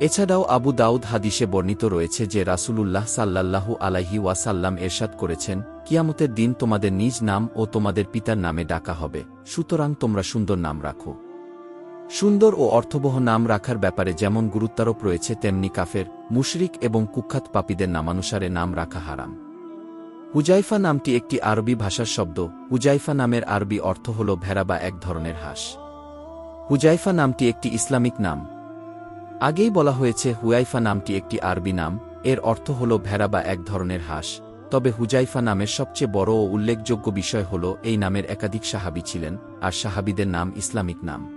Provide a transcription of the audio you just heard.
এছাড়াও আবু দাউদ হাদিসে বর্ণিত রয়েছে যে রাসূলুল্লাহ সাল্লাল্লাহু আলাইহি ওয়াসাল্লাম এরশাদ করেছেন, কিয়ামতের দিন তোমাদের নিজ নাম ও তোমাদের পিতার নামে ডাকা হবে, সুতরাং তোমরা সুন্দর নাম রাখো। সুন্দর ও অর্থবহ নাম রাখার ব্যাপারে যেমন গুরুত্বারোপ রয়েছে, তেমনি কাফের, মুশরিক এবং কুখ্যাত পাপীদের নামানুসারে নাম রাখা হারাম। হুজাইফা নামটি একটি আরবি ভাষার শব্দ, হুজাইফা নামের আরবি অর্থ হল ভেড়া বা এক ধরনের হাঁস। হুজাইফা নামটি একটি ইসলামিক নাম আগেই বলা হয়েছে হুয়াইফা নামটি একটি আরবি নাম, এর অর্থ হল ভেড়া বা এক ধরনের হাঁস, তবে হুজাইফা নামের সবচেয়ে বড় ও উল্লেখযোগ্য বিষয় হল এই নামের একাধিক সাহাবি ছিলেন, আর সাহাবিদের নাম ইসলামিক নাম।